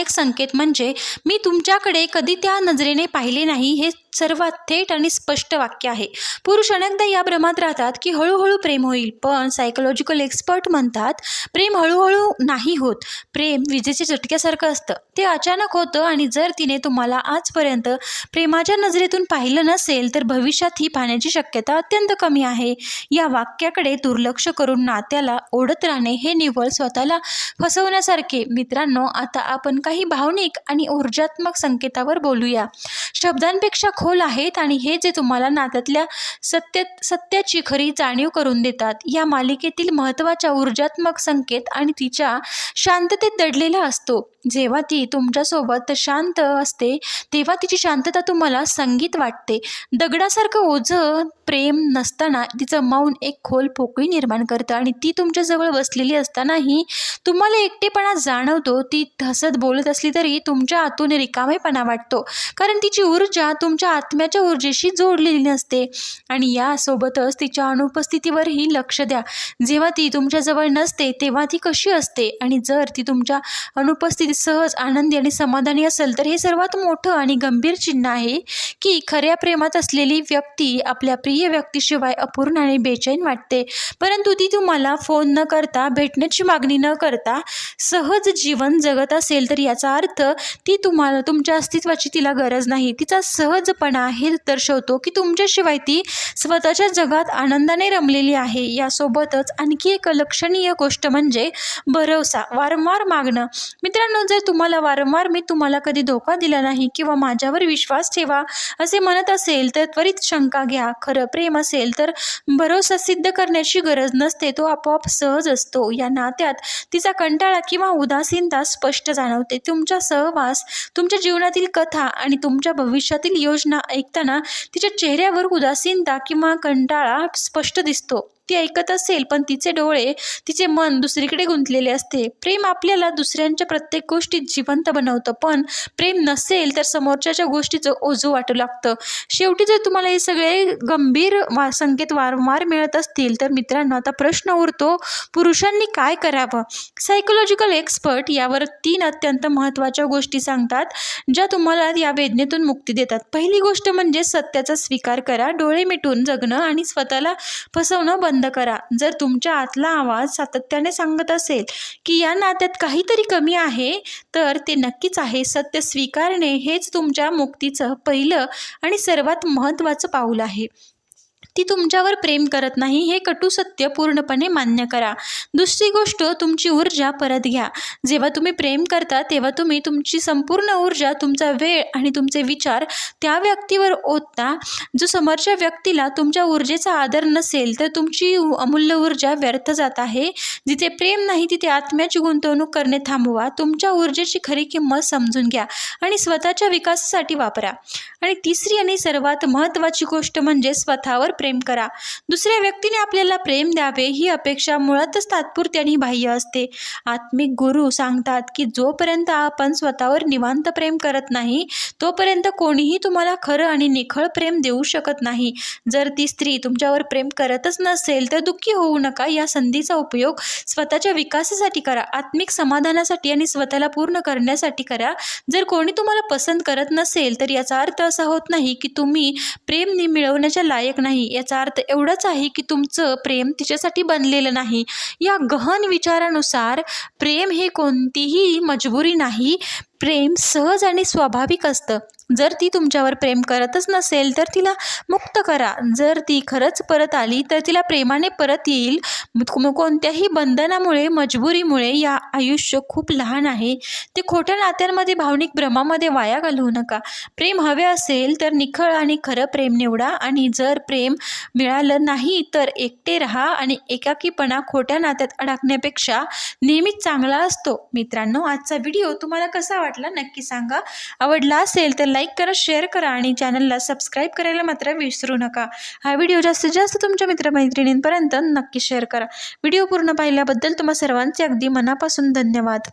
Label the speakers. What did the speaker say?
Speaker 1: एक संकेत म्हणजे मी तुमच्याकडे कधी त्या नजरेने पाहिले नाही हे सर्वात थेट आणि स्पष्ट वाक्य आहे. पुरुष अनेकदा या भ्रमात राहतात की हळूहळू प्रेम होईल पण सायकोलॉजिकल एक्सपर्ट म्हणतात प्रेम हळूहळू नाही होत. प्रेम विजेच्या झटक्यासारखं असतं. ते अचानक होतं आणि जर तिने तुम्हाला आजपर्यंत प्रेमाच्या नजरेतून पाहिलं नसेल तर भविष्यात ही पाहण्याची शक्यता अत्यंत कमी आहे. या वाक्याकडे दुर्लक्ष करून नात्याला ओढत राहणे हे निव्वळ स्वतःला फसवण्यासारखे. मित्रांनो आता आपण काही भावनिक आणि ऊर्जात्मक संकेतावर बोलूया. शब्दांपेक्षा खोल आहेत आणि हे जे तुम्हाला नात्यातल्या सत्य सत्याची खरी जाणीव करून देतात या मालिकेतील महत्त्वाच्या ऊर्जात्मक संकेत आणि तिच्या शांततेत दडलेला असतो. जेव्हा ती तुमच्यासोबत शांत असते तेव्हा तिची शांतता तुम्हाला संगीत वाटते. दगडासारखं ओझं प्रेम नसताना तिचं मौन एक खोल पोकळी निर्माण करतं आणि ती तुमच्याजवळ बसलेली असतानाही तुम्हाला एकटेपणा जाणवतो. ती हसत बोलत असली तरी तुमच्या आतून रिकामेपणा वाटतो. कारण तिची ऊर्जा तुमच्या आत्म्याच्या ऊर्जेशी जोडलेली नसते. आणि यासोबतच तिच्या अनुपस्थितीवरही लक्ष द्या. जेव्हा ती तुमच्याजवळ नसते तेव्हा ती कशी असते? आणि जर ती तुमच्या अनुपस्थितीत सहज आनंदी आणि समाधानी असेल तर हे सर्वात मोठं आणि गंभीर चिन्ह आहे की खऱ्या प्रेमात असलेली व्यक्ती आपल्या प्रिय व्यक्तीशिवाय अपूर्ण आणि बेचैन वाटते. परंतु ती तुम्हाला फोन न करता भेटण्याची मागणी न करता सहज जीवन जगत असेल तर याचा अर्थ ती तुम्हाला तुमच्या अस्तित्वाची तिला गरज नाही. तिचा सहज सहजपणा हे दर्शवतो की तुमच्याशिवाय ती स्वतःच्या जगात आनंदाने रमलेली आहे. यासोबतच आणखी एक लक्षणीय गोष्ट म्हणजे भरवसा वारंवार मागणं. मित्रांनो जर तुम्हाला वारंवार मी तुम्हाला कधी धोका दिला नाही किंवा माझ्यावर विश्वास ठेवा असे म्हणत असेल तर त्वरित शंका घ्या. खरं प्रेम असेल तर भरोसा सिद्ध करण्याची गरज नसते. तो आपोआप सहज असतो. या नात्यात तिचा कंटाळा किंवा उदासीनता स्पष्ट जाणवते. तुमचा सहवास तुमच्या जीवनातील कथा आणि तुमच्या भविष्यातील योजना ऐकताना तिच्या चेहऱ्यावर उदासीनता किंवा कंटाळा स्पष्ट दिसतो. ती ऐकत असेल पण तिचे डोळे तिचे मन दुसरीकडे गुंतलेले असते. प्रेम आपल्याला दुसऱ्यांच्या प्रत्येक गोष्टीत जिवंत बनवतं पण प्रेम नसेल तर समोरच्याच्या गोष्टीचं ओझं वाटू लागतं. शेवटी जर तुम्हाला हे सगळे गंभीर वा संकेत वारंवार मिळत असतील तर मित्रांनो आता प्रश्न उरतो पुरुषांनी काय करावं? सायकोलॉजिकल एक्सपर्ट यावर तीन अत्यंत महत्त्वाच्या गोष्टी सांगतात ज्या तुम्हाला या वेदनेतून मुक्ती देतात. पहिली गोष्ट म्हणजे सत्याचा स्वीकार करा डोळे मिटून जगणं आणि स्वतःला फसवणं बंद करा. जर तुमच्या आतला आवाज सातत्याने सांगत असेल की या नात्यात काहीतरी कमी आहे तर ते नक्कीच आहे. सत्य स्वीकारणे हेच तुमच्या मुक्तीचं पहिलं आणि सर्वात महत्त्वाचं पाऊल आहे. ती तुमच्यावर प्रेम करत नाही हे कटू सत्य पूर्णपणे मान्य करा. दुसरी गोष्ट तुमची ऊर्जा परत घ्या. जेव्हा तुम्ही प्रेम करता तेव्हा तुम्ही तुमची संपूर्ण ऊर्जा तुमचा वेळ आणि तुमचे विचार त्या व्यक्तीवर ओतता. जो समोरच्या व्यक्तीला तुमच्या ऊर्जेचा आदर नसेल तर तुमची अमूल्य ऊर्जा व्यर्थ जात आहे. जिथे प्रेम नाही तिथे आत्म्याची गुंतवणूक करणे थांबवा. तुमच्या ऊर्जेची खरी किंमत समजून घ्या आणि स्वतःच्या विकासासाठी वापरा. आणि तिसरी आणि सर्वात महत्त्वाची गोष्ट म्हणजे स्वतःवर प्रेम करा. दुसऱ्या व्यक्तीने आपल्याला प्रेम द्यावे ही अपेक्षा मुळातच तात्पुरती आणि बाह्य असते. आत्मिक गुरु सांगतात की जोपर्यंत आपण स्वतःवर निवांत प्रेम करत नाही तोपर्यंत कोणीही तुम्हाला खरं आणि निखळ प्रेम देऊ शकत नाही. जर ती स्त्री तुमच्यावर प्रेम करतच नसेल तर दुःखी होऊ नका. या संधीचा उपयोग स्वतःच्या विकासासाठी करा. आत्मिक समाधानासाठी आणि स्वतःला पूर्ण करण्यासाठी करा. जर कोणी तुम्हाला पसंत करत नसेल तर याचा अर्थ असा होत नाही की तुम्ही प्रेम मिळवण्याच्या लायक नाही. याचा अर्थ एवढंच आहे की तुमचं प्रेम तिच्यासाठी बनलेलं नाही. या गहन विचारानुसार प्रेम हे कोणतीही मजबुरी नाही. प्रेम सहज आणि स्वाभाविक असतं. जर ती तुमच्यावर प्रेम करतच नसेल तर तिला मुक्त करा. जर ती खरंच परत आली तर तिला प्रेमाने परत येईल. कोणत्याही बंधनामुळे मजबुरीमुळे या आयुष्य खूप लहान आहे. ते खोट्या नात्यांमध्ये भावनिक भ्रमामध्ये वाया घालवू नका. प्रेम हवे असेल तर निखळ आणि खरं प्रेम निवडा आणि जर प्रेम मिळालं नाही तर एकटे राहा आणि एकाकीपणा खोट्या नात्यात अडकण्यापेक्षा नेहमीच चांगला असतो. मित्रांनो आजचा व्हिडिओ तुम्हाला कसा वाटला नक्की सांगा. आवडला असेल तर लाईक करा शेअर करा आणि चॅनलला सबस्क्राईब करायला मात्र विसरू नका. हा व्हिडिओ जास्तीत जास्त तुमच्या मित्रमैत्रिणींपर्यंत नक्की शेअर करा. करा. व्हिडिओ पूर्ण पाहिल्याबद्दल तुम्हा सर्वांचे अगदी मनापासून धन्यवाद.